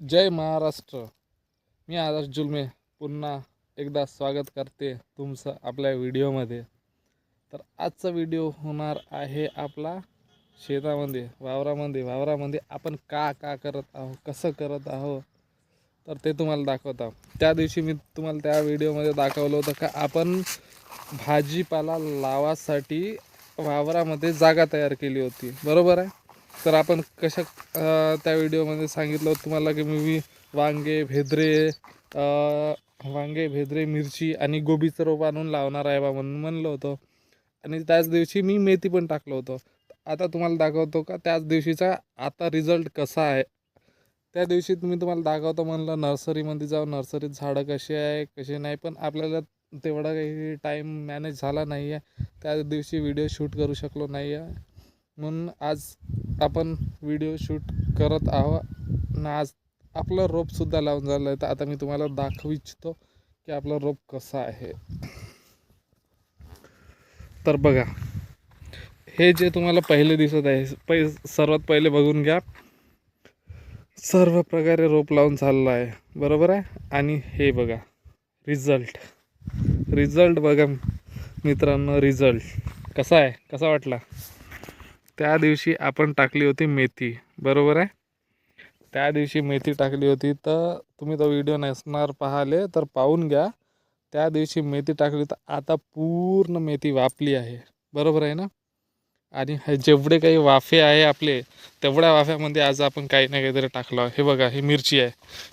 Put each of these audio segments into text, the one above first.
जय महाराष्ट्र. मी आदर्श जुलमे. पुन्हा एकदा स्वागत करते तुमचं आपल्या व्हिडिओमध्ये. तर आजचा व्हिडिओ होणार आहे आपला शेतामध्ये वावरामध्ये. वावरामध्ये आपण का का करत आहो कसं करत आहो तर ते तुम्हाला दाखवत आहो त्या दिवशी मी तुम्हाला त्या व्हिडिओमध्ये दाखवलं होतं का आपण भाजीपाला लावासाठी वावरामध्ये जागा तयार केली होती. बरोबर आहे? तर आपण कशा त्या व्हिडिओमध्ये सांगितलं होतं तुम्हाला की मी वांगे भेद्रे वांगे भेद्रे मिरची आणि गोबीचं रोप आणून लावणार आहे बा म्हणून म्हणलं होतं. आणि त्याच दिवशी मी मेथी पण टाकलं होतं. आता तुम्हाला दाखवतो का त्याच दिवशीचा आता रिझल्ट कसा आहे? त्या दिवशी तुम्ही तुम्हाला दाखवतो म्हणलं नर्सरीमध्ये जाऊन नर्सरीत झाडं कशी आहे कशी नाही पण आपल्याला तेवढा काही टाईम मॅनेज झाला नाही आहे त्या दिवशी व्हिडिओ शूट करू शकलो नाही आहे म्हणून आज आपण व्हिडिओ शूट करत आहोत. आणि आज आपलं रोपसुद्धा लावून झालं आहे तर आता मी तुम्हाला दाखवू इच्छितो की आपलं रोप कसं आहे. तर बघा हे जे तुम्हाला पहिले दिसत आहे पै सर्वात पहिले बघून घ्या. सर्व प्रकारे रोप लावून चाललं आहे. बरोबर आहे? आणि हे बघा रिझल्ट रिझल्ट बघा मित्रांनो रिझल्ट कसा आहे? कसा वाटला? त्या दिवशी आपण टाकली होती मेथी. बरोबर आहे? त्या दिवशी मेथी टाकली होती. तर तुम्ही तो व्हिडिओ नसणार पाहिले तर पाहून घ्या. त्या दिवशी मेथी टाकली तर आता पूर्ण मेथी वापली आहे. बरोबर आहे ना? आणि हे जेवढे काही वाफे आहे आपले तेवढ्या वाफ्यामध्ये आज आपण काही ना काहीतरी टाकलं हे बघा ही मिरची आहे.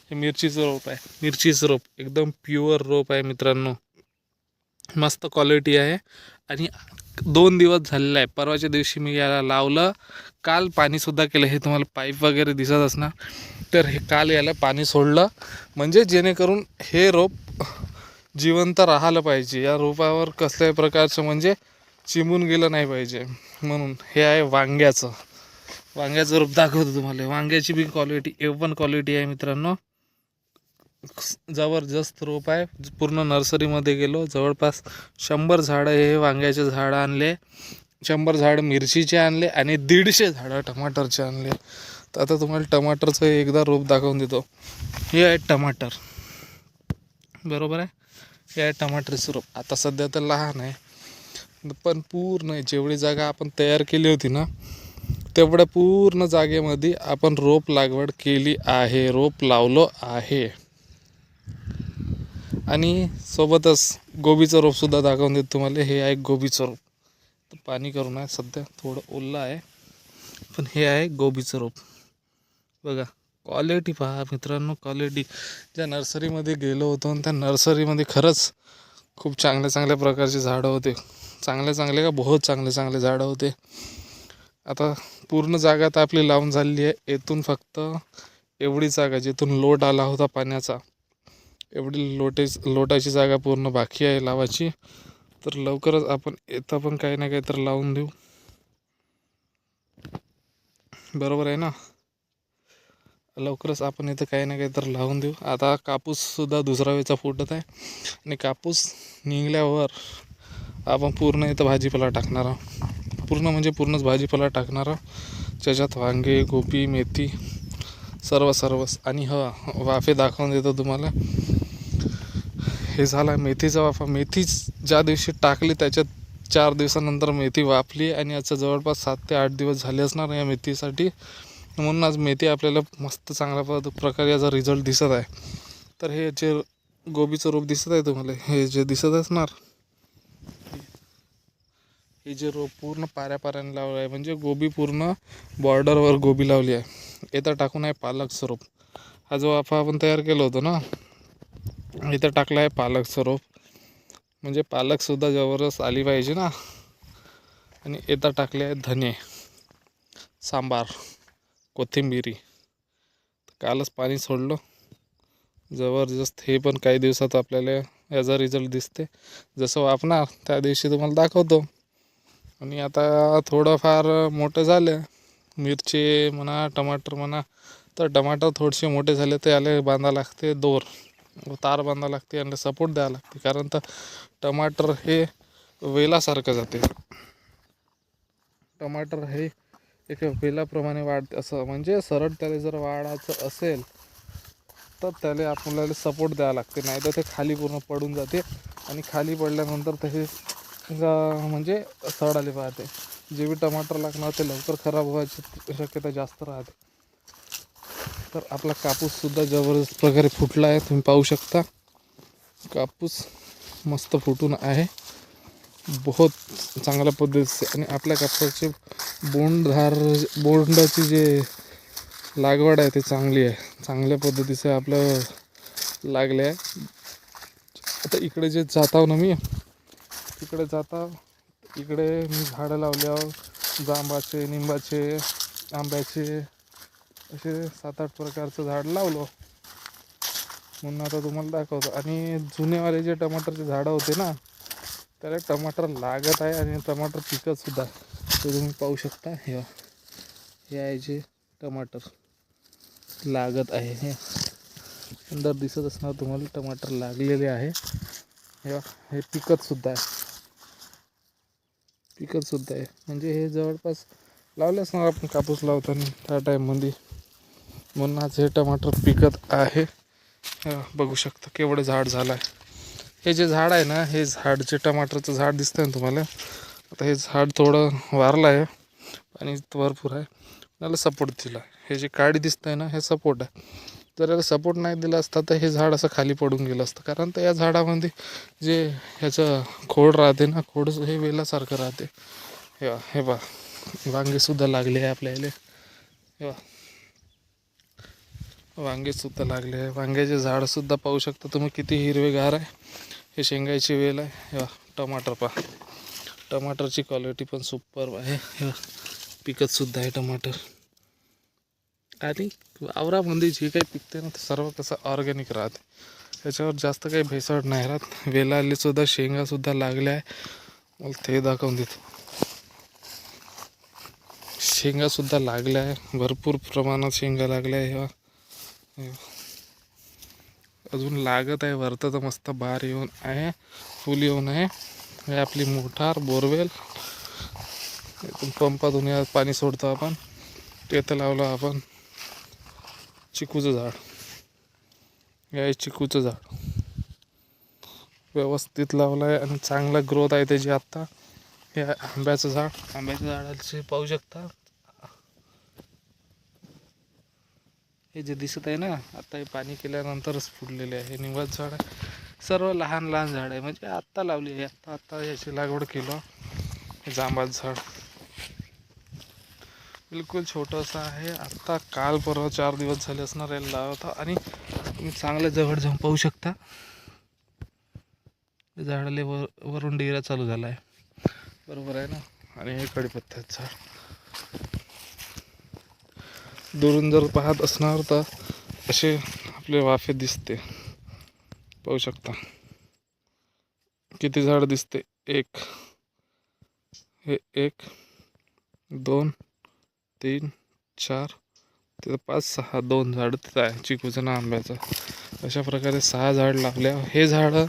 हे मिरचीचं रोप आहे. मिरचीचं रोप. एकदम प्युअर रोप आहे मित्रांनो. मस्त क्वालिटी आहे. आणि दोन दिवस झालेला आहे. परवाच्या दिवशी मी याला लावलं. काल पाणीसुद्धा केलं. हे तुम्हाला पाईप वगैरे दिसत असणार. तर हे काल याला पाणी सोडलं. म्हणजे जेणेकरून हे रोप जिवंत राहिलं पाहिजे. या रोपावर कसल्याही प्रकारचं म्हणजे चिमून गेलं नाही पाहिजे. म्हणून हे आहे वांग्याचं. वांग्याचं रोप दाखवतो तुम्हाला. वांग्याची बी क्वालिटी ए वन क्वालिटी आहे मित्रांनो. जबरदस्त रोप आहे. पूर्ण नर्सरीमध्ये गेलो. जवळपास शंभर झाडं हे वांग्याचे झाडं आणले. शंभर झाडं मिरचीचे आणले आणि दीडशे झाडं टमाटरचे आणले. तर आता तुम्हाला टमाटरचं एकदा रोप दाखवून देतो. हे आहे टमाटर. बरोबर आहे? हे आहे टमाटरचं रोप. आता सध्या तर लहान आहे. पण पूर्ण जेवढी जागा आपण तयार केली होती ना तेवढ्या पूर्ण जागेमध्ये आपण रोप लागवड केली आहे. रोप लावलो आहे. आणि सोबतच गोबीचं रोपसुद्धा दाखवून देतो तुम्हाला. हे आहे गोबीचं रोप. तर पाणी करून आहे सध्या. थोडं ओल्लं आहे. पण हे आहे गोबीचं रोप. बघा क्वालिटी पहा मित्रांनो क्वालिटी ज्या नर्सरीमध्ये गेलो होतो आणि त्या नर्सरीमध्ये खरंच खूप चांगल्या चांगल्या प्रकारचे झाडं होते. चांगले चांगले का बहुत चांगले चांगले झाडं होते. आता पूर्ण जागा तर आपली लावून झालेली आहे. येथून फक्त एवढी जागा जिथून लोट आला होता पाण्याचा. एवढी लोटे लोटाची जागा पूर्ण बाकी आहे लावायची. तर लवकरच आपण इथं पण काही ना काही तर लावून देऊ. बरोबर आहे ना? लवकरच आपण इथं काही ना काही तर लावून देऊ. आता कापूससुद्धा दुसरा वेळचा फुटत आहे. आणि कापूस निघल्यावर आपण पूर्ण इथं भाजीपाला टाकणार आहोत. पूर्ण म्हणजे पूर्णच भाजीपाला टाकणार आहोत. ज्याच्यात वांगे गोबी मेथी सर्व सर्वच आणि ह वाफे दाखवून देतो तुम्हाला. हे झाला मेथीचा वाफा मेथी ज्या दिवशी टाकली त्याच्यात चार दिवसानंतर मेथी वाफली आणि याचं जवळपास सात ते आठ दिवस झाले असणार या मेथीसाठी. म्हणून आज मेथी आपल्याला मस्त चांगल्या पद प्रकारे याचा रिझल्ट दिसत आहे. तर हे जे गोबीचं रोप दिसत आहे तुम्हाला हे जे दिसत असणार हे जे रोप पूर्ण पाऱ्या पाऱ्याने लावलं आहे म्हणजे गोबी पूर्ण बॉर्डरवर गोबी लावली आहे. येता टाकून आहे पालकचं रोप. हा जो वाफा आपण तयार केलं होतो ना इथं टाकलं आहे पालकचं रोप म्हणजे पालकसुद्धा जवळच आली पाहिजे ना. आणि इथं टाकले आहे धने सांबार कोथिंबिरी. कालच पाणी सोडलं. जबरदस्त हे पण काही दिवसात आपल्याला याचा रिझल्ट दिसते. जसं वापणार त्या दिवशी तुम्हाला दाखवतो. आणि आता थोडंफार मोठं झालं. मिरची म्हणा टमाटर म्हणा तर टमाटर थोडेसे मोठे झाले तर याला बांधा लागते दोर. तार बांधा लागते आणि सपोर्ट द्यावं लागते. कारण तर टमाटर हे वेलासारखं जाते. टमाटर हे एक वेलाप्रमाणे वाढते. असं म्हणजे सरळ त्याला जर वाढायचं असेल तर त्याला आपल्याला सपोर्ट द्यावा लागते. नाही तर ते खाली पूर्ण पडून जाते आणि खाली पडल्यानंतर ते म्हणजे जा- म्हणजे सडाले पाहते. जे बी टमाटर लागणार ते लवकर खराब व्हायची शक्यता जास्त राहते. तर आपला कापूससुद्धा जबरदस्त प्रकारे फुटला आहे. तुम्ही पाहू शकता. कापूस मस्त फुटून आहे. बहुत चांगल्या पद्धतीचे आणि आपल्या कापसाचे बोंडधार बोंडाची जे लागवड आहे ते चांगली आहे. चांगल्या पद्धतीचे आपलं लागले आहे. आता इकडे जे जाताव ना मी तिकडे जाता इकडे मी झाडं लावल्यावर जांबाचे निंबाचे आंब्याचे असे सात आठ प्रकारचं झाड लावलो. म्हणून आता तुम्हाला दाखवतो. आणि जुनेवाले जे टमाटरचे झाडं होते ना त्याला टमाटर लागत आहे आणि टमाटर पिकत सुद्धा. ते तुम्ही पाहू शकता हे हे आहे जे टमाटर लागत आहे. हे अंदर दिसत असणार तुम्हाला टमाटर लागलेले आहे. हे हे पिकत सुद्धा आहे. पिकत सुद्धा आहे. म्हणजे हे जवळपास लावले असणार आपण कापूस लावताना त्या टाईममध्ये म्हणून आज हे टमाटर पिकत आहे. बघू शकता केवढं झाड झालं आहे हे जे झाड आहे ना हे झाड जे टमाटरचं झाड दिसतंय ना तुम्हाला आता हे झाड थोडं वारलं आहे आणि भरपूर आहे. त्याला सपोर्ट दिला हे जे काळी दिसतं आहे ना हे सपोर्ट आहे. जर याला सपोर्ट नाही दिला असता तर हे झाड असं खाली पडून गेलं असतं. कारण तर या झाडामध्ये जे ह्याचं खोड राहते ना खोड हे वेलासारखं राहते. हे वा हे बा वांगेसुद्धा लागले आहे आपल्याला. हे बघा. वांगेसुद्धा लागले आहे. वांग्याचे झाडसुद्धा पाहू शकता तुम्ही किती हिरवेगार आहे. हे शेंगाची वेल आहे. वा टमाटर पहा. टमाटरची क्वालिटी पण सुपर आहे. पिकतसुद्धा आहे टमाटर. आणि वावरामध्ये जे काही पिकते ना ते सर्व कसं ऑर्गॅनिक राहते. त्याच्यावर जास्त काही भेसळ नाही राहत. वेलाले सुद्धा शेंगासुद्धा लागल्या आहे. मला ते दाखवून देतो. शेंगासुद्धा लागल्या आहे. भरपूर प्रमाणात शेंगा लागल्या आहे. अजून लागत आहे वरतं तर मस्त बार येऊन आहे फुल येऊन आहे. हे आपली मोठार बोरवेल. पंपातून या पाणी सोडतो आपण. तेथं लावलं आपण. चिकूचं झाड. या आहे चिकूचं झाड. व्यवस्थित लावलं आहे आणि चांगला ग्रोथ आहे त्याची आत्ता. हे आंब्याचं झाड. आंब्याच्या झाडाची पाहू शकता. हे जे दिसत आहे ना आता हे पाणी केल्यानंतरच फुटलेले आहे. निवास झाड सर्व लहान लहान झाड आहे. म्हणजे आत्ता लावली आहे. आत्ता आत्ता याची लागवड केलं. जांबात झाड. बिलकुल छोटंसं आहे. आत्ता काल परवा चार दिवस झाले असणार याला लावता आणि तुम्ही चांगलं जवळ जाऊन पाहू शकता. झाडाले वर वरून डेरा चालू झाला आहे बरोबर आहे ना? आणि हे कडीपत्त्याचं झाड. दुरून जर पाहत असणार तर असे आपले वाफे दिसते. पाहू शकता. किती झाड दिसते? एक. हे एक दोन तीन चार तिथं पाच सहा दोन झाडं तिथं आहे. चिकूचं ना आंब्याचं. अशा प्रकारे सहा झाड लावल्या हे झाडं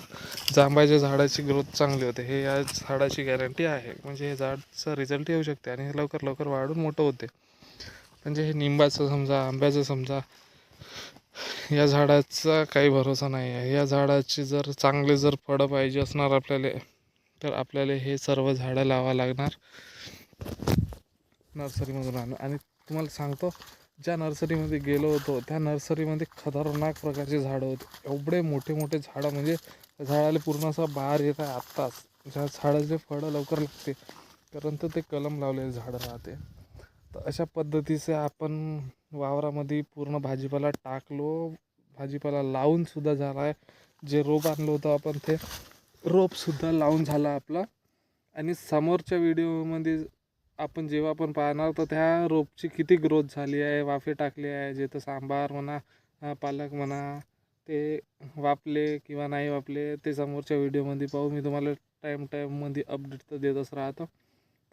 जांबाच्या झाडाची ग्रोथ चांगली होते. हे या झाडाची गॅरंटी आहे. म्हणजे हे झाडचं रिझल्ट येऊ शकते आणि हे लवकर लवकर वाढून मोठं होते. म्हणजे हे निंबाचं समजा आंब्याचं समजा या झाडाचा काही भरोसा नाही आहे. या झाडाची जर चांगले जर फळं पाहिजे असणार आपल्याला तर आपल्याला हे सर्व झाडं लावा लागणार. नर्सरीमधून आणून आणि तुम्हाला सांगतो ज्या नर्सरीमध्ये गेलो होतो त्या नर्सरीमध्ये खतरनाक प्रकारचे झाडं होते. एवढे मोठे मोठे झाडं म्हणजे त्या झाडाला पूर्ण असा बाहेर येत आहे आत्ताच. ज्या झाडाचे फळं लवकर लागते परंतु ते कलम लावलेले झाडं राहते. तर अशा पद्धतीचे आपण वावरामध्ये पूर्ण भाजीपाला टाकलो. भाजीपाला लावून सुद्धा झाला आहे जे रोप आणलं होतं आपण ते रोपसुद्धा लावून झाला आपला. आणि समोरच्या व्हिडिओमध्ये आपण जेव्हा पण पाहणार तर त्या रोपची किती ग्रोथ झाली आहे. वाफे टाकले आहे जे तर सांबार म्हणा पालक म्हणा ते वापले किंवा नाही वापले ते समोरच्या व्हिडिओमध्ये पाहू. मी तुम्हाला टाईम टाईममध्ये अपडेट तर देतच राहतो.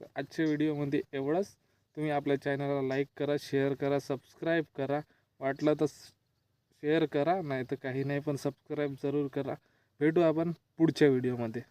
तर आजच्या व्हिडिओमध्ये एवढंच. तुम्ही आपल्या चॅनलला लाईक करा शेअर करा सबस्क्राईब करा. वाटलं तर शेअर करा नाही तर काही नाही पण सबस्क्राईब जरूर करा. भेटू आपण पुढच्या व्हिडिओमध्ये